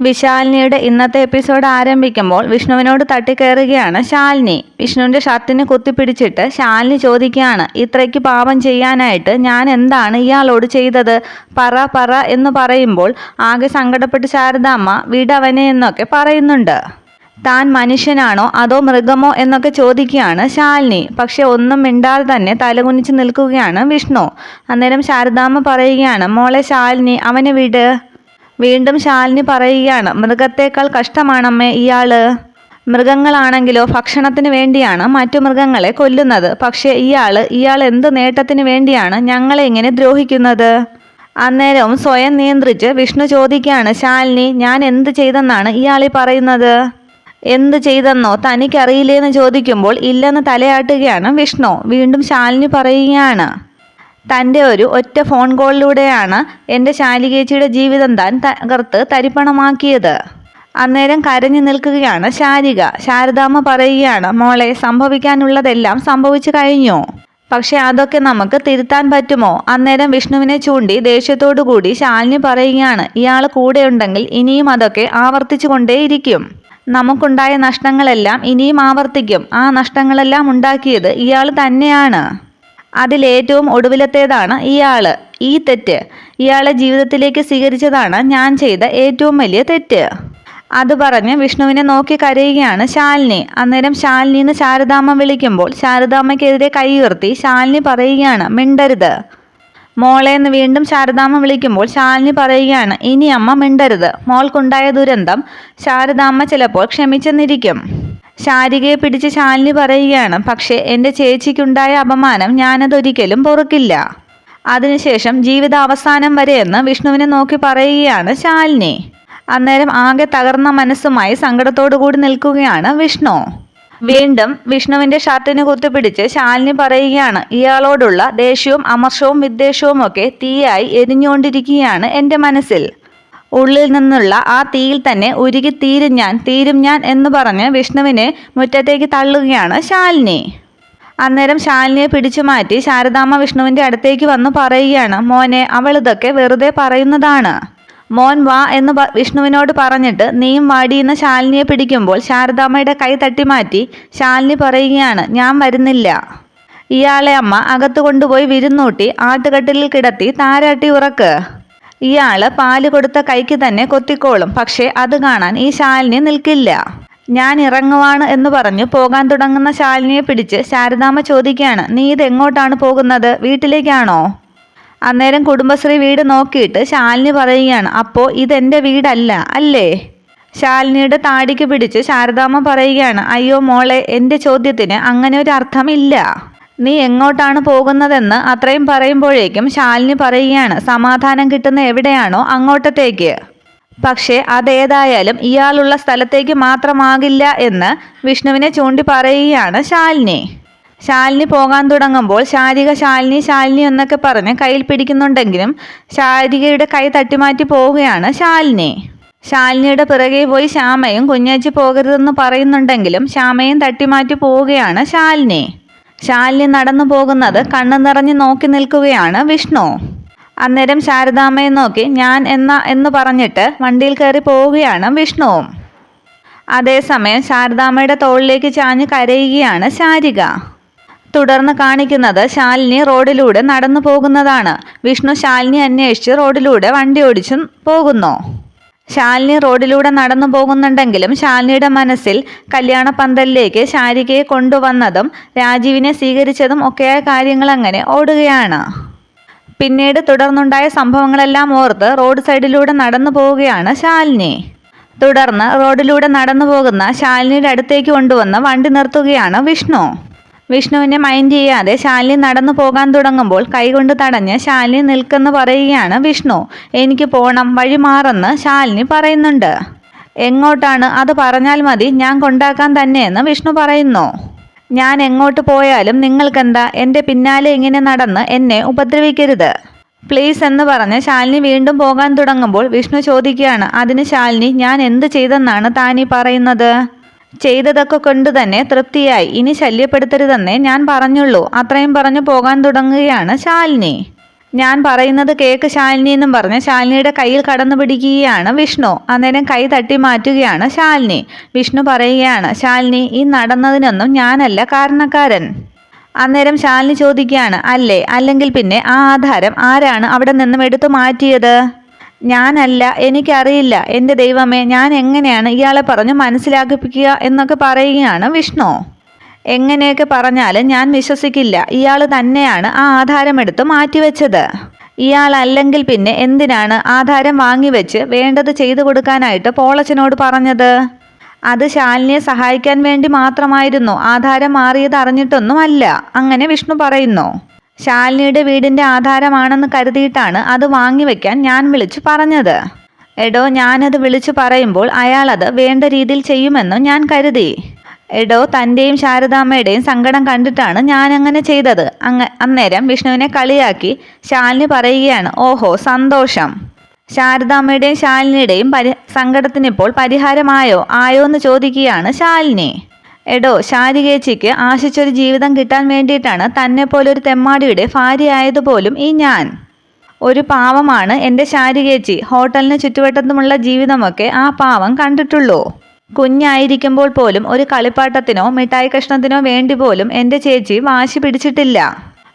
വിശാലിനിയുടെ ഇന്നത്തെ എപ്പിസോഡ് ആരംഭിക്കുമ്പോൾ വിഷ്ണുവിനോട് തട്ടിക്കയറുകയാണ് ശാലിനി. വിഷ്ണുവിന്റെ ഷർട്ടിനെ കുത്തിപ്പിടിച്ചിട്ട് ശാലിനി ചോദിക്കുകയാണ് ഇത്രയ്ക്ക് പാപം ചെയ്യാനായിട്ട് ഞാൻ എന്താണ് ഇയാളോട് ചെയ്തത്? പറ പറ എന്ന് പറയുമ്പോൾ ആകെ സങ്കടപ്പെട്ട് ശാരദാമ്മ വിടവനെ എന്നൊക്കെ പറയുന്നുണ്ട്. താൻ മനുഷ്യനാണോ? അതോ മൃഗമോ? എന്നൊക്കെ ചോദിക്കുകയാണ് ശാലിനി. പക്ഷെ ഒന്നും മിണ്ടാതെ തന്നെ തലകുനിച്ച് നിൽക്കുകയാണ് വിഷ്ണു. അന്നേരം ശാരദാമ്മ പറയുകയാണ് മോളെ ശാലിനി അവനെ വിട്. വീണ്ടും ശാലിനി പറയുകയാണ് മൃഗത്തേക്കാൾ കഷ്ടമാണമ്മേ ഇയാൾ. മൃഗങ്ങളാണെങ്കിലോ ഭക്ഷണത്തിന് വേണ്ടിയാണ് മറ്റു മൃഗങ്ങളെ കൊല്ലുന്നത്. പക്ഷേ ഇയാൾ ഇയാൾ എന്ത് നേട്ടത്തിന് വേണ്ടിയാണ് ഞങ്ങളെ ഇങ്ങനെ ദ്രോഹിക്കുന്നത്? അന്നേരവും സ്വയം നിയന്ത്രിച്ച് വിഷ്ണു ചോദിക്കുകയാണ് ശാലിനി ഞാൻ എന്ത് ചെയ്തെന്നാണ് ഇയാളീ പറയുന്നത്? എന്ത് ചെയ്തെന്നോ തനിക്കറിയില്ലേന്ന് ചോദിക്കുമ്പോൾ ഇല്ലെന്ന് തലയാട്ടുകയാണ് വിഷ്ണു. വീണ്ടും ശാലിനി പറയുകയാണ് തന്റെ ഒരു ഒറ്റ ഫോൺ കോളിലൂടെയാണ് എന്റെ ശാലികേച്ചിയുടെ ജീവിതം താൻ തകർത്ത് തരിപ്പണമാക്കിയത്. അന്നേരം കരഞ്ഞു നിൽക്കുകയാണ് ശാരിക ശാരദാമ്മ പറയുകയാണ് മോളെ സംഭവിക്കാനുള്ളതെല്ലാം സംഭവിച്ചു കഴിഞ്ഞു. പക്ഷെ അതൊക്കെ നമുക്ക് തിരുത്താൻ പറ്റുമോ? അന്നേരം വിഷ്ണുവിനെ ചൂണ്ടി ദേഷ്യത്തോടു കൂടി ശാലിനി പറയുകയാണ് ഇയാൾ കൂടെയുണ്ടെങ്കിൽ ഇനിയും അതൊക്കെ ആവർത്തിച്ചു കൊണ്ടേയിരിക്കും നമുക്കുണ്ടായ നഷ്ടങ്ങളെല്ലാം ഇനിയും ആവർത്തിക്കും. ആ നഷ്ടങ്ങളെല്ലാം ഉണ്ടാക്കിയത് ഇയാൾ തന്നെയാണ്. അതിലേറ്റവും ഒടുവിലത്തേതാണ് ഇയാൾ. ഈ തെറ്റ് ഇയാളെ ജീവിതത്തിലേക്ക് സ്വീകരിച്ചതാണ് ഞാൻ ചെയ്ത ഏറ്റവും വലിയ തെറ്റ്. അത് പറഞ്ഞ് വിഷ്ണുവിനെ നോക്കി കരയുകയാണ് ശാലിനി. അന്നേരം ശാലിനിന്ന് ശാരദാമ്മ വിളിക്കുമ്പോൾ ശാരദാമ്മയ്ക്കെതിരെ കൈ ഉയർത്തി ശാലിനി പറയുകയാണ് മിണ്ടരുത്. മോളെ എന്ന് വീണ്ടും ശാരദാമ്മ വിളിക്കുമ്പോൾ ശാലിനി പറയുകയാണ് ഇനി അമ്മ മിണ്ടരുത്. മോൾക്കുണ്ടായ ദുരന്തം ശാരദാമ്മ ചിലപ്പോൾ ക്ഷമിച്ചെന്നിരിക്കും. ശാരികയെ പിടിച്ച് ശാലിനി പറയുകയാണ് പക്ഷേ എന്റെ ചേച്ചിക്കുണ്ടായ അപമാനം ഞാനതൊരിക്കലും പൊറുക്കില്ല. അതിനുശേഷം ജീവിതാവസാനം വരെയെന്ന് വിഷ്ണുവിനെ നോക്കി പറയുകയാണ് ശാലിനി. അന്നേരം ആകെ തകർന്ന മനസ്സുമായി കൂടി നിൽക്കുകയാണ് വിഷ്ണു. വീണ്ടും വിഷ്ണുവിന്റെ ഷർട്ടിന് കുത്തിപ്പിടിച്ച് ശാലിനി പറയുകയാണ് ഇയാളോടുള്ള ദേഷ്യവും അമർഷവും വിദ്വേഷവും ഒക്കെ തീയായി എരിഞ്ഞുകൊണ്ടിരിക്കുകയാണ് എന്റെ മനസ്സിൽ. ഉള്ളിൽ നിന്നുള്ള ആ തീയിൽ തന്നെ ഉരുകി തീരും ഞാൻ തീരും ഞാൻ എന്ന് പറഞ്ഞ് വിഷ്ണുവിനെ മുറ്റത്തേക്ക് തള്ളുകയാണ് ശാലിനി. അന്നേരം ശാലിനിയെ പിടിച്ചു മാറ്റി ശാരദാമ്മ വിഷ്ണുവിന്റെ അടുത്തേക്ക് വന്ന് പറയുകയാണ് മോനെ അവൾ ഇതൊക്കെ വെറുതെ പറയുന്നതാണ്. മോൻ വാ എന്ന് വിഷ്ണുവിനോട് പറഞ്ഞിട്ട് നീയും വാടിയെന്ന് ശാലിനിയെ പിടിക്കുമ്പോൾ ശാരദാമ്മയുടെ കൈ തട്ടി മാറ്റി ശാലിനി പറയുകയാണ് ഞാൻ വരുന്നില്ല. ഇയാളെ അമ്മ അകത്തു കൊണ്ടുപോയി വിരുന്നൂട്ടി ആട്ടുകട്ടിലിൽ കിടത്തി താരാട്ടി ഉറക്ക്. ഇയാൾ പാൽ കൊടുത്ത കൈക്ക് തന്നെ കൊത്തിക്കോളും. പക്ഷേ അത് കാണാൻ ഈ ശാലിനി നിൽക്കില്ല. ഞാൻ ഇറങ്ങുവാണ് എന്ന് പറഞ്ഞു പോകാൻ തുടങ്ങുന്ന ശാലിനിയെ പിടിച്ച് ശാരദാമ്മ ചോദിക്കുകയാണ് നീ ഇത് എങ്ങോട്ടാണ് പോകുന്നത്? വീട്ടിലേക്കാണോ? അന്നേരം കുടുംബശ്രീ വീട് നോക്കിയിട്ട് ശാലിനി പറയുകയാണ് അപ്പോൾ ഇതെന്റെ വീടല്ല അല്ലേ? ശാലിനിയുടെ താടിക്ക് പിടിച്ച് ശാരദാമ്മ പറയുകയാണ് അയ്യോ മോളെ എന്റെ ചോദ്യത്തിന് അങ്ങനെ ഒരു അർത്ഥമില്ല. നീ എങ്ങോട്ടാണ് പോകുന്നതെന്ന് അത്രയും പറയുമ്പോഴേക്കും ശാലിനി പറയുകയാണ് സമാധാനം കിട്ടുന്ന എവിടെയാണോ അങ്ങോട്ടത്തേക്ക്. പക്ഷേ അതേതായാലും ഇയാളുള്ള സ്ഥലത്തേക്ക് മാത്രമാകില്ല എന്ന് വിഷ്ണുവിനെ ചൂണ്ടി പറയുകയാണ് ശാലിനി. ശാലിനി പോകാൻ തുടങ്ങുമ്പോൾ ശാരിക ശാലിനി ശാലിനി എന്നൊക്കെ പറഞ്ഞ് കയ്യിൽ പിടിക്കുന്നുണ്ടെങ്കിലും ശാരികയുടെ കൈ തട്ടിമാറ്റി പോവുകയാണ് ശാലിനി. ശാലിനിയുടെ പിറകെ പോയി ശ്യാമയും കുഞ്ഞേച്ചി പോകരുതെന്ന് പറയുന്നുണ്ടെങ്കിലും ശ്യാമയും തട്ടിമാറ്റി പോവുകയാണ് ശാലിനി. ശാലിനി നടന്നു പോകുന്നത് കണ്ണു നിറഞ്ഞു നോക്കി നിൽക്കുകയാണ് വിഷ്ണു. അന്നേരം ശാരദാമ്മയെ നോക്കി ഞാൻ എന്ന എന്ന് പറഞ്ഞിട്ട് വണ്ടിയിൽ കയറി പോവുകയാണ് വിഷ്ണുവും അതേസമയം ശാരദാമ്മയുടെ തോളിലേക്ക് ചാഞ്ഞ് കരയുകയാണ് ശാരിക. തുടർന്ന് കാണിക്കുന്നത് ശാലിനി റോഡിലൂടെ നടന്നു പോകുന്നതാണ്. വിഷ്ണു ശാലിനി അന്വേഷിച്ച് റോഡിലൂടെ വണ്ടി ഓടിച്ചും പോകുന്നു. ശാലിനി റോഡിലൂടെ നടന്നു പോകുന്നുണ്ടെങ്കിലും ശാലിനിയുടെ മനസ്സിൽ കല്യാണ പന്തലിലേക്ക് ശാരികയെ കൊണ്ടുവന്നതും രാജീവിനെ സ്വീകരിച്ചതും ഒക്കെയായ കാര്യങ്ങൾ അങ്ങനെ ഓടുകയാണ്. പിന്നീട് തുടർന്നുണ്ടായ സംഭവങ്ങളെല്ലാം ഓർത്ത് റോഡ് സൈഡിലൂടെ നടന്നു പോവുകയാണ് ശാലിനി. തുടർന്ന് റോഡിലൂടെ നടന്നു പോകുന്ന ശാലിനിയുടെ അടുത്തേക്ക് കൊണ്ടുവന്ന് വണ്ടി നിർത്തുകയാണ് വിഷ്ണു. വിഷ്ണുവിനെ മൈൻഡ് ചെയ്യാതെ ശാലിനി നടന്നു പോകാൻ തുടങ്ങുമ്പോൾ കൈകൊണ്ട് തടഞ്ഞ് ശാലിനി നിൽക്കെന്ന് പറയുകയാണ് വിഷ്ണു. എനിക്ക് പോണം വഴി മാറെന്ന് ശാലിനി പറയുന്നുണ്ട്. എങ്ങോട്ടാണ്? അത് പറഞ്ഞാൽ മതി ഞാൻ കൊണ്ടാക്കാൻ തന്നെയെന്ന് വിഷ്ണു പറയുന്നു. ഞാൻ എങ്ങോട്ട് പോയാലും നിങ്ങൾക്കെന്താ? എന്റെ പിന്നാലെ ഇങ്ങനെ നടന്ന് എന്നെ ഉപദ്രവിക്കരുത്. പ്ലീസ് എന്ന് പറഞ്ഞ് ശാലിനി വീണ്ടും പോകാൻ തുടങ്ങുമ്പോൾ വിഷ്ണു ചോദിക്കുകയാണ് അതിന് ശാലിനി ഞാൻ എന്ത് ചെയ്തെന്നാണ് താനീ പറയുന്നത്? ചെയ്തതൊക്കെ കൊണ്ട് തന്നെ തൃപ്തിയായി. ഇനി ശല്യപ്പെടുത്തരുതെന്നേ ഞാൻ പറഞ്ഞുള്ളൂ. അത്രയും പറഞ്ഞു പോകാൻ തുടങ്ങുകയാണ് ശാലിനി. ഞാൻ പറയുന്നത് കേക്ക് ശാലിനി എന്നും പറഞ്ഞ് ശാലിനിയുടെ കയ്യിൽ കടന്നു പിടിക്കുകയാണ് വിഷ്ണു. അന്നേരം കൈ തട്ടി മാറ്റുകയാണ് ശാലിനി. വിഷ്ണു പറയുകയാണ് ശാലിനി ഈ നടന്നതിനൊന്നും ഞാനല്ല കാരണക്കാരൻ. അന്നേരം ശാലിനി ചോദിക്കുകയാണ് അല്ലേ? അല്ലെങ്കിൽ പിന്നെ ആ ആധാരം ആരാണ് അവിടെ നിന്നും എടുത്തു മാറ്റിയത്? ഞാനല്ല എനിക്കറിയില്ല. എന്റെ ദൈവമേ ഞാൻ എങ്ങനെയാണ് ഇയാളെ പറഞ്ഞ് മനസ്സിലാക്കിപ്പിക്കുക എന്നൊക്കെ പറയുകയാണ് വിഷ്ണു. എങ്ങനെയൊക്കെ പറഞ്ഞാലും ഞാൻ വിശ്വസിക്കില്ല. ഇയാൾ തന്നെയാണ് ആ ആധാരമെടുത്ത് മാറ്റിവെച്ചത്. ഇയാളല്ലെങ്കിൽ പിന്നെ എന്തിനാണ് ആധാരം വാങ്ങിവെച്ച് വേണ്ടത് ചെയ്തു കൊടുക്കാനായിട്ട് പോളച്ചനോട് പറഞ്ഞത്? അത് ശാലിനിയെ സഹായിക്കാൻ വേണ്ടി മാത്രമായിരുന്നു. ആധാരം മാറിയത് അറിഞ്ഞിട്ടൊന്നുമല്ല. അങ്ങനെ വിഷ്ണു പറയുന്നു. ശാലിനിയുടെ വീടിന്റെ ആധാരമാണെന്ന് കരുതിയിട്ടാണ് അത് വാങ്ങിവെക്കാൻ ഞാൻ വിളിച്ചു പറഞ്ഞത്. എടോ ഞാനത് വിളിച്ചു പറയുമ്പോൾ അയാൾ അത് വേണ്ട രീതിയിൽ ചെയ്യുമെന്നും ഞാൻ കരുതി. എടോ തന്റെയും ശാരദാമ്മയുടെയും സങ്കടം കണ്ടിട്ടാണ് ഞാൻ അങ്ങനെ ചെയ്തത്. അങ്ങ അന്നേരം വിഷ്ണുവിനെ കളിയാക്കി ശാലിനി പറയുകയാണ് ഓഹോ സന്തോഷം. ശാരദാമ്മയുടെയും ശാലിനിയുടെയും പരി സങ്കടത്തിനിപ്പോൾ പരിഹാരമായോ? ആയോ? എന്ന് ചോദിക്കുകയാണ് ശാലിനി. എടോ ശാരികേച്ചിക്ക് ആശിച്ചൊരു ജീവിതം കിട്ടാൻ വേണ്ടിയിട്ടാണ് തന്നെ പോലൊരു തെമ്മാടിയുടെ ഭാര്യയായതുപോലും ഈ ഞാൻ. ഒരു പാവമാണ് എന്റെ ശാരികേച്ചി. ഹോട്ടലിന് ചുറ്റുവട്ടത്തുമുള്ള ജീവിതമൊക്കെ ആ പാവം കണ്ടിട്ടുള്ളൂ. കുഞ്ഞായിരിക്കുമ്പോൾ പോലും ഒരു കളിപ്പാട്ടത്തിനോ മിഠായി കഷ്ണത്തിനോ വേണ്ടി പോലും എന്റെ ചേച്ചി വാശി പിടിച്ചിട്ടില്ല.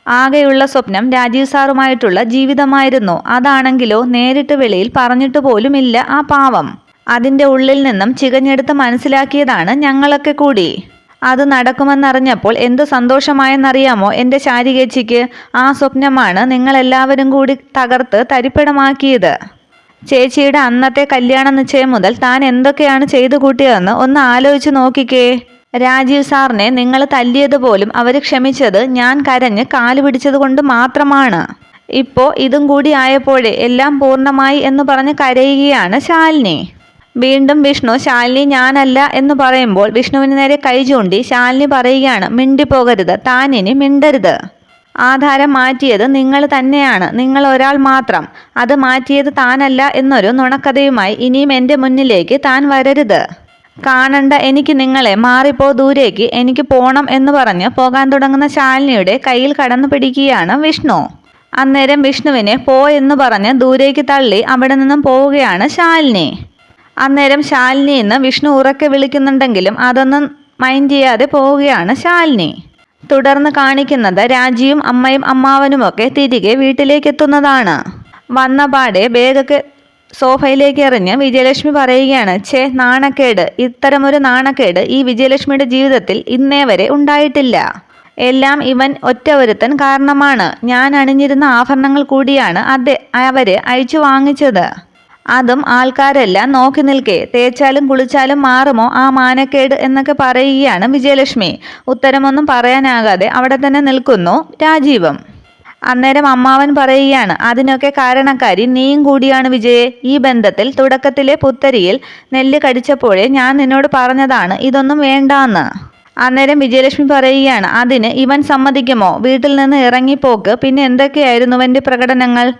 ആകെയുള്ള സ്വപ്നം രാജീവ് സാറുമായിട്ടുള്ള ജീവിതമായിരുന്നു. അതാണെങ്കിലോ നേരിട്ട് വെളിയിൽ പറഞ്ഞിട്ട് പോലുമില്ല ആ പാവം. അതിന്റെ ഉള്ളിൽ നിന്നും ചികഞ്ഞെടുത്ത് മനസ്സിലാക്കിയതാണ് ഞങ്ങളൊക്കെ കൂടി. അത് നടക്കുമെന്നറിഞ്ഞപ്പോൾ എന്ത് സന്തോഷമായെന്നറിയാമോ എന്റെ ശാരികേച്ചിക്ക്? ആ സ്വപ്നമാണ് നിങ്ങളെല്ലാവരും കൂടി തകർത്ത് തരിപ്പിടമാക്കിയത്. ചേച്ചിയുടെ അന്നത്തെ കല്യാണ നിശ്ചയം മുതൽ താൻ എന്തൊക്കെയാണ് ചെയ്തു കൂട്ടിയതെന്ന് ഒന്ന് ആലോചിച്ച് നോക്കിക്കേ. രാജീവ് സാറിനെ നിങ്ങൾ തല്ലിയതുപോലും അവർ ക്ഷമിച്ചത് ഞാൻ കരഞ്ഞ് കാൽ പിടിച്ചത് കൊണ്ട് മാത്രമാണ്. ഇപ്പോൾ ഇതും കൂടി ആയപ്പോഴേ എല്ലാം പൂർണമായി എന്ന് പറഞ്ഞ് കരയുകയാണ് ശാലിനി. വീണ്ടും വിഷ്ണു ശാലിനി ഞാനല്ല എന്ന് പറയുമ്പോൾ വിഷ്ണുവിന് നേരെ കൈ ചൂണ്ടി ശാലിനി പറയുകയാണ് മിണ്ടിപ്പോകരുത് താനിനി മിണ്ടരുത്. ആധാരം മാറ്റിയത് നിങ്ങൾ തന്നെയാണ് നിങ്ങൾ ഒരാൾ മാത്രം. അത് മാറ്റിയത് താനല്ല എന്നൊരു നുണക്കഥയുമായി ഇനിയും എന്റെ മുന്നിലേക്ക് താൻ വരരുത്. കാണണ്ട എനിക്ക് നിങ്ങളെ മാറിപ്പോ ദൂരേക്ക് എനിക്ക് പോണം എന്ന് പറഞ്ഞ് പോകാൻ തുടങ്ങുന്ന ശാലിനിയുടെ കയ്യിൽ കടന്നു പിടിക്കുകയാണ് വിഷ്ണു. അന്നേരം വിഷ്ണുവിനെ പോ എന്ന് പറഞ്ഞ് ദൂരേക്ക് തള്ളി അവിടെ നിന്നും പോവുകയാണ് ശാലിനി. അന്നേരം ശാലിനി എന്ന് വിഷ്ണു ഉറക്കെ വിളിക്കുന്നുണ്ടെങ്കിലും അതൊന്നും മൈൻഡ് ചെയ്യാതെ പോവുകയാണ് ശാലിനി. തുടർന്ന് കാണിക്കുന്നത് രാജിയും അമ്മയും അമ്മാവനുമൊക്കെ തിരികെ വീട്ടിലേക്ക് എത്തുന്നതാണ് വന്ന പാടെ ബേഗൊക്കെ സോഫയിലേക്ക് എറിഞ്ഞ് വിജയലക്ഷ്മി പറയുകയാണ് ഛേ നാണക്കേട്. ഇത്തരമൊരു നാണക്കേട് ഈ വിജയലക്ഷ്മിയുടെ ജീവിതത്തിൽ ഇന്നേ വരെ ഉണ്ടായിട്ടില്ല. എല്ലാം ഇവൻ ഒറ്റ ഒരുത്തൻ കാരണമാണ്. ഞാൻ അണിഞ്ഞിരുന്ന ആഭരണങ്ങൾ കൂടിയാണ് അതെ അവർ അയച്ചു വാങ്ങിച്ചത്. അതും ആൾക്കാരെല്ലാം നോക്കി നിൽക്കേ. തേച്ചാലും കുളിച്ചാലും മാറുമോ? ആ മാനക്കേട് എന്നൊക്കെ പറയുകയാണ് വിജയലക്ഷ്മി. ഉത്തരമൊന്നും പറയാനാകാതെ അവിടെ തന്നെ നിൽക്കുന്നു രാജീവം. അന്നേരം അമ്മാവൻ പറയുകയാണ് അതിനൊക്കെ കാരണക്കാരി നീയും കൂടിയാണ് വിജയെ. ഈ ബന്ധത്തിൽ തുടക്കത്തിലെ പുത്തരിയിൽ നെല്ല് കടിച്ചപ്പോഴേ ഞാൻ നിന്നോട് പറഞ്ഞതാണ് ഇതൊന്നും വേണ്ടാന്ന്. അന്നേരം വിജയലക്ഷ്മി പറയുകയാണ് അതിന് ഇവൻ സമ്മതിക്കുമോ? വീട്ടിൽ നിന്ന് ഇറങ്ങിപ്പോക്ക്. പിന്നെ എന്തൊക്കെയായിരുന്നു അവന്റെ പ്രകടനങ്ങൾ?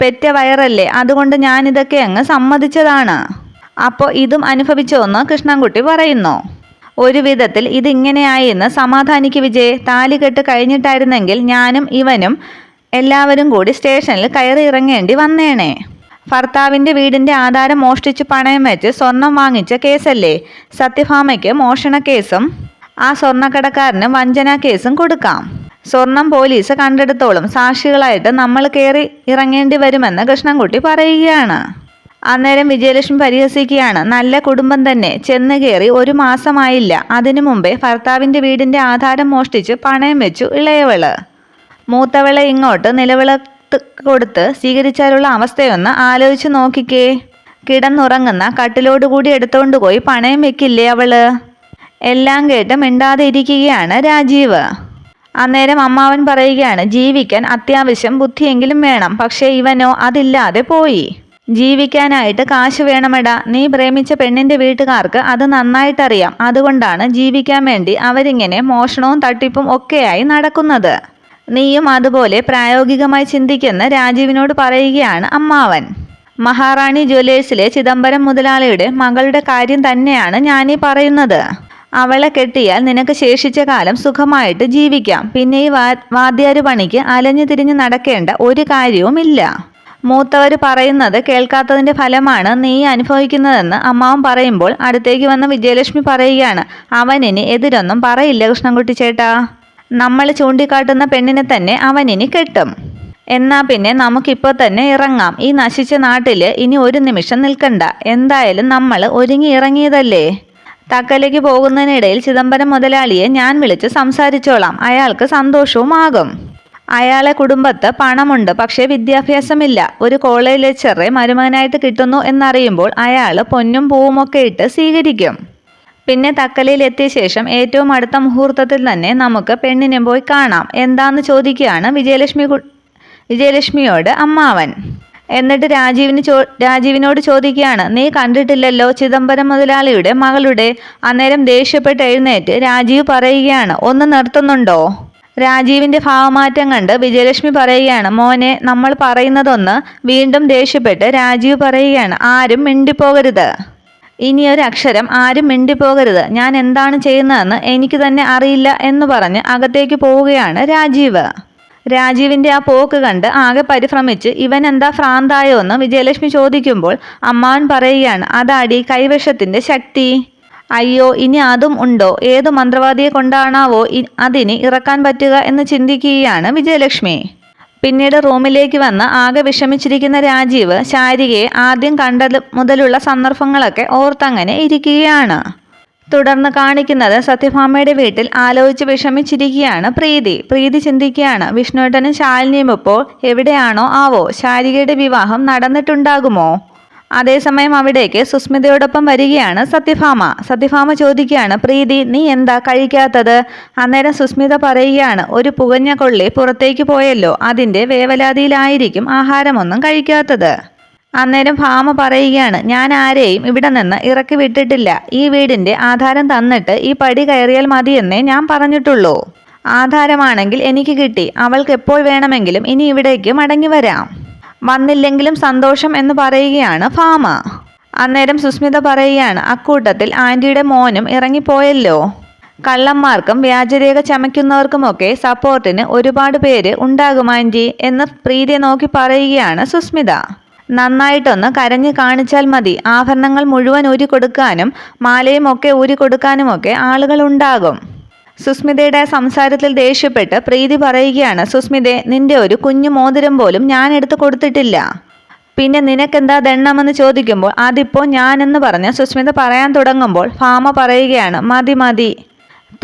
പെറ്റ വയറല്ലേ? അതുകൊണ്ട് ഞാനിതൊക്കെ അങ്ങ് സമ്മതിച്ചതാണ്. അപ്പോൾ ഇതും അനുഭവിച്ചോന്ന് കൃഷ്ണൻകുട്ടി പറയുന്നു. ഒരു വിധത്തിൽ ഇതിങ്ങനെയായി എന്ന് സമാധാനിക്ക് വിജയ് താലി കെട്ട് കഴിഞ്ഞിട്ടായിരുന്നെങ്കിൽ ഞാനും ഇവനും എല്ലാവരും കൂടി സ്റ്റേഷനിൽ കയറി ഇറങ്ങേണ്ടി വന്നേണേ ഭർത്താവിന്റെ വീടിന്റെ ആധാരം മോഷ്ടിച്ച് പണയം വെച്ച് സ്വർണം വാങ്ങിച്ച കേസല്ലേ? സത്യഭാമയ്ക്ക് മോഷണ കേസും ആ സ്വർണക്കടക്കാരന് വഞ്ചന കേസും കൊടുക്കാം. സ്വർണം പോലീസ് കണ്ടെടുത്തോളും. സാക്ഷികളായിട്ട് നമ്മൾ കയറി ഇറങ്ങേണ്ടി വരുമെന്ന് കൃഷ്ണൻകുട്ടി പറയുകയാണ്. അന്നേരം വിജയലക്ഷ്മി പരിഹസിക്കുകയാണ്. നല്ല കുടുംബം തന്നെ. ചെന്ന് കയറി ഒരു മാസമായില്ല. അതിനു മുമ്പേ ഭർത്താവിന്റെ വീടിന്റെ ആധാരം മോഷ്ടിച്ച് പണയം വെച്ചു ഇളയവൾ. മൂത്തവളെ ഇങ്ങോട്ട് നിലവിളത്ത് കൊടുത്ത് സ്വീകരിച്ചാലുള്ള അവസ്ഥയൊന്ന് ആലോചിച്ച് നോക്കിക്കേ. കിടന്നുറങ്ങുന്ന കട്ടിലോടുകൂടി എടുത്തുകൊണ്ട് പോയി പണയം വെക്കില്ലേ അവൾ? എല്ലാം കേട്ട് മിണ്ടാതെ ഇരിക്കുകയാണ് രാജീവ്. അന്നേരം അമ്മാവൻ പറയുകയാണ് ജീവിക്കാൻ അത്യാവശ്യം ബുദ്ധിയെങ്കിലും വേണം. പക്ഷേ ഇവനോ അതില്ലാതെ പോയി. ജീവിക്കാനായിട്ട് കാശ് വേണമെടാ. നീ പ്രേമിച്ച പെണ്ണിന്റെ വീട്ടുകാർക്ക് അത് നന്നായിട്ടറിയാം. അതുകൊണ്ടാണ് ജീവിക്കാൻ വേണ്ടി അവരിങ്ങനെ മോഷണവും തട്ടിപ്പും ഒക്കെയായി നടക്കുന്നത്. നീയും അതുപോലെ പ്രായോഗികമായി ചിന്തിക്കുന്ന രാജീവിനോട് പറയുകയാണ് അമ്മാവൻ. മഹാറാണി ജ്വല്ലേഴ്സിലെ ചിദംബരം മുതലാളിയുടെ മകളുടെ കാര്യം തന്നെയാണ് ഞാനീ പറയുന്നത്. അവളെ കെട്ടിയാൽ നിനക്ക് ശേഷിച്ച കാലം സുഖമായിട്ട് ജീവിക്കാം. പിന്നെ ഈ വാ വാദ്യാര് പണിക്ക് അലഞ്ഞു തിരിഞ്ഞ് നടക്കേണ്ട ഒരു കാര്യവുമില്ല മൂത്തവർ പറയുന്നത് കേൾക്കാത്തതിന്റെ ഫലമാണ് നീ അനുഭവിക്കുന്നതെന്ന് അമ്മാവൻ പറയുമ്പോൾ അടുത്തേക്ക് വന്ന വിജയലക്ഷ്മി പറയുകയാണ്. അവൻ അവനിനി എതിരൊന്നും പറയില്ല കൃഷ്ണൻകുട്ടി ചേട്ടാ. നമ്മൾ ചൂണ്ടിക്കാട്ടുന്ന പെണ്ണിനെ തന്നെ അവൻ അവനിനി കെട്ടും. എന്നാ പിന്നെ നമുക്കിപ്പോൾ തന്നെ ഇറങ്ങാം. ഈ നശിച്ച നാട്ടിൽ ഇനി ഒരു നിമിഷം നിൽക്കണ്ട. എന്തായാലും നമ്മൾ ഒരുങ്ങി ഇറങ്ങിയതല്ലേ? തക്കലേക്ക് പോകുന്നതിനിടയിൽ ചിദംബരം മുതലാളിയെ ഞാൻ വിളിച്ച് സംസാരിച്ചോളാം. അയാൾക്ക് സന്തോഷവുമാകും. അയാളെ കുടുംബത്ത് പണമുണ്ട് പക്ഷേ വിദ്യാഭ്യാസമില്ല. ഒരു കോളേജ് ലെക്ചറെ മരുമകനായിട്ട് കിട്ടുന്നു എന്നറിയുമ്പോൾ അയാൾ പൊന്നും പൂവുമൊക്കെ ഇട്ട് സ്വീകരിക്കും. പിന്നെ തക്കലയിൽ എത്തിയ ശേഷം ഏറ്റവും അടുത്ത മുഹൂർത്തത്തിൽ തന്നെ നമുക്ക് പെണ്ണിനെ പോയി കാണാം. എന്താന്ന് ചോദിക്കുകയാണ് വിജയലക്ഷ്മി വിജയലക്ഷ്മിയോട് അമ്മാവൻ. എന്നിട്ട് രാജീവിന് ചോ രാജീവിനോട് ചോദിക്കുകയാണ് നീ കണ്ടിട്ടില്ലല്ലോ ചിദംബരം മുതലാളിയുടെ മകളുടെ അന്നേരം ദേഷ്യപ്പെട്ട് എഴുന്നേറ്റ് രാജീവ് പറയുകയാണ് ഒന്ന് നിർത്തുന്നുണ്ടോ? രാജീവിന്റെ ഭാവമാറ്റം കണ്ട് വിജയലക്ഷ്മി പറയുകയാണ് മോനെ നമ്മൾ പറയുന്നതൊന്ന് വീണ്ടും ദേഷ്യപ്പെട്ട് രാജീവ് പറയുകയാണ് ആരും മിണ്ടിപ്പോകരുത്. ഇനി ഒരു അക്ഷരം ആരും മിണ്ടിപ്പോകരുത്. ഞാൻ എന്താണ് ചെയ്യുന്നതെന്ന് എനിക്ക് തന്നെ അറിയില്ല എന്ന് പറഞ്ഞ് അകത്തേക്ക് പോവുകയാണ് രാജീവ്. രാജീവിന്റെ ആ പോക്ക് കണ്ട് ആകെ പരിഭ്രമിച്ച് ഇവൻ എന്താ ഭ്രാന്തായോ എന്ന് വിജയലക്ഷ്മി ചോദിക്കുമ്പോൾ അമ്മാവൻ പറയുകയാണ് അതാടി കൈവശത്തിന്റെ ശക്തി. അയ്യോ ഇനി അതും ഉണ്ടോ? ഏത് മന്ത്രവാദിയെ കൊണ്ടാണാവോ അതിന് ഇറക്കാൻ പറ്റുക എന്ന് ചിന്തിക്കുകയാണ് വിജയലക്ഷ്മി. പിന്നീട് റൂമിലേക്ക് വന്ന് ആകെ വിഷമിച്ചിരിക്കുന്ന രാജീവ് ശാരികയെ ആദ്യം കണ്ടത് മുതലുള്ള സന്ദർഭങ്ങളൊക്കെ ഓർത്തങ്ങനെ ഇരിക്കുകയാണ്. തുടർന്ന് കാണിക്കുന്നത് സത്യഭാമയുടെ വീട്ടിൽ ആലോചിച്ച് വിഷമിച്ചിരിക്കുകയാണ് പ്രീതി. പ്രീതി ചിന്തിക്കുകയാണ് വിഷ്ണുവേട്ടനും ശാലിനിയും ഇപ്പോൾ എവിടെയാണോ? ആവോ? ശാരികയുടെ വിവാഹം നടന്നിട്ടുണ്ടാകുമോ? അതേസമയം അവിടേക്ക് സുസ്മിതയോടൊപ്പം വരികയാണ് സത്യഭാമ. സത്യഭാമ ചോദിക്കുകയാണ് പ്രീതി നീ എന്താ കഴിക്കാത്തത്? അന്നേരം സുസ്മിത പറയുകയാണ് ഒരു പുകഞ്ഞ കൊള്ളി പുറത്തേക്ക് പോയല്ലോ. അതിന്റെ വേവലാതിയിലായിരിക്കും ആഹാരമൊന്നും കഴിക്കാത്തത്. അന്നേരം ഫാമ പറയുകയാണ് ഞാൻ ആരെയും ഇവിടെ നിന്ന് ഇറക്കി വിട്ടിട്ടില്ല. ഈ വീടിന്റെ ആധാരം തന്നിട്ട് ഈ പടി കയറിയാൽ മതിയെന്നേ ഞാൻ പറഞ്ഞിട്ടുള്ളൂ. ആധാരമാണെങ്കിൽ എനിക്ക് കിട്ടി. അവൾക്ക് എപ്പോൾ വേണമെങ്കിലും ഇനി ഇവിടേക്ക് മടങ്ങി വരാം. വന്നില്ലെങ്കിലും സന്തോഷം എന്ന് പറയുകയാണ് ഫാമ അന്നേരം സുസ്മിത പറയുകയാണ് അക്കൂട്ടത്തിൽ ആന്റിയുടെ മോനും ഇറങ്ങിപ്പോയല്ലോ. കള്ളന്മാർക്കും വ്യാജരേഖ ചമയ്ക്കുന്നവർക്കുമൊക്കെ സപ്പോർട്ടിന് ഒരുപാട് പേര് ഉണ്ടാകും ആന്റി എന്ന് പ്രീതിയെ നോക്കി പറയുകയാണ് സുസ്മിത. നന്നായിട്ടൊന്ന് കരഞ്ഞ് കാണിച്ചാൽ മതി. ആഭരണങ്ങൾ മുഴുവൻ ഊരി കൊടുക്കാനും മാലയും ഒക്കെ ഊരി കൊടുക്കാനുമൊക്കെ ആളുകൾ ഉണ്ടാകും. സുസ്മിതയുടെ സംസാരത്തിൽ ദേഷ്യപ്പെട്ട് പ്രീതി പറയുകയാണ് സുസ്മിതെ നിന്റെ ഒരു കുഞ്ഞു മോതിരം പോലും ഞാൻ എടുത്തു കൊടുത്തിട്ടില്ല. പിന്നെ നിനക്കെന്താ ദണ്ണമെന്ന് ചോദിക്കുമ്പോൾ അതിപ്പോൾ ഞാനെന്ന് പറഞ്ഞ് സുസ്മിത പറയാൻ തുടങ്ങുമ്പോൾ ഫാമ പറയുകയാണ് മതി മതി.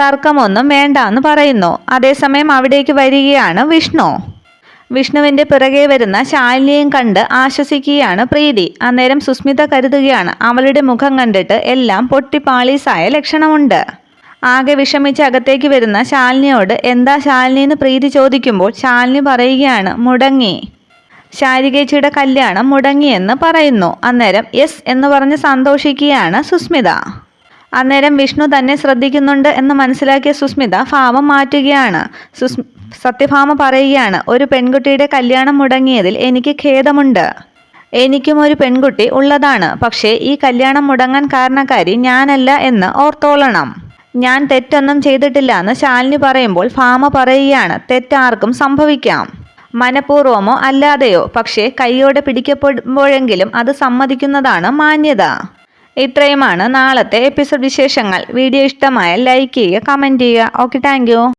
തർക്കമൊന്നും വേണ്ട എന്ന് പറയുന്നു. അതേസമയം അവിടേക്ക് വരികയാണ് വിഷ്ണു. വിഷ്ണുവിന്റെ പിറകെ വരുന്ന ശാലിനിയും കണ്ട് ആശ്വസിക്കുകയാണ് പ്രീതി. അന്നേരം സുസ്മിത കരുതുകയാണ് അവളുടെ മുഖം കണ്ടിട്ട് എല്ലാം പൊട്ടിപ്പാളീസായ ലക്ഷണമുണ്ട്. ആകെ വിഷമിച്ച് അകത്തേക്ക് വരുന്ന ശാലിനിയോട് എന്താ ശാലിനി എന്ന് പ്രീതി ചോദിക്കുമ്പോൾ ശാലിനി പറയുകയാണ് മുടങ്ങി. ശാരികേച്ചിയുടെ കല്യാണം മുടങ്ങിയെന്ന് പറയുന്നു. അന്നേരം യെസ് എന്ന് പറഞ്ഞ് സന്തോഷിക്കുകയാണ് സുസ്മിത. അന്നേരം വിഷ്ണു തന്നെ ശ്രദ്ധിക്കുന്നുണ്ട് എന്ന് മനസ്സിലാക്കിയ സുസ്മിത ഭാവം മാറ്റുകയാണ്. സുസ് സത്യഭാമ പറയുകയാണ് ഒരു പെൺകുട്ടിയുടെ കല്യാണം മുടങ്ങിയതിൽ എനിക്ക് ഖേദമുണ്ട്. എനിക്കും ഒരു പെൺകുട്ടി ഉള്ളതാണ്. പക്ഷേ ഈ കല്യാണം മുടങ്ങാൻ കാരണക്കാരി ഞാനല്ല എന്ന് ഓർത്തോളണം. ഞാൻ തെറ്റൊന്നും ചെയ്തിട്ടില്ല എന്ന് ശാലിനി പറയുമ്പോൾ ഫാമ പറയുകയാണ് തെറ്റാർക്കും സംഭവിക്കാം. മനഃപൂർവമോ അല്ലാതെയോ. പക്ഷേ കൈയോടെ പിടിക്കപ്പെടുമ്പോഴെങ്കിലും അത് സമ്മതിക്കുന്നതാണ് മാന്യത. ഇത്രയുമാണ് നാളത്തെ എപ്പിസോഡ് വിശേഷങ്ങൾ. വീഡിയോ ഇഷ്ടമായാൽ ലൈക്ക് ചെയ്യുക കമന്റ് ചെയ്യുക. Okay thank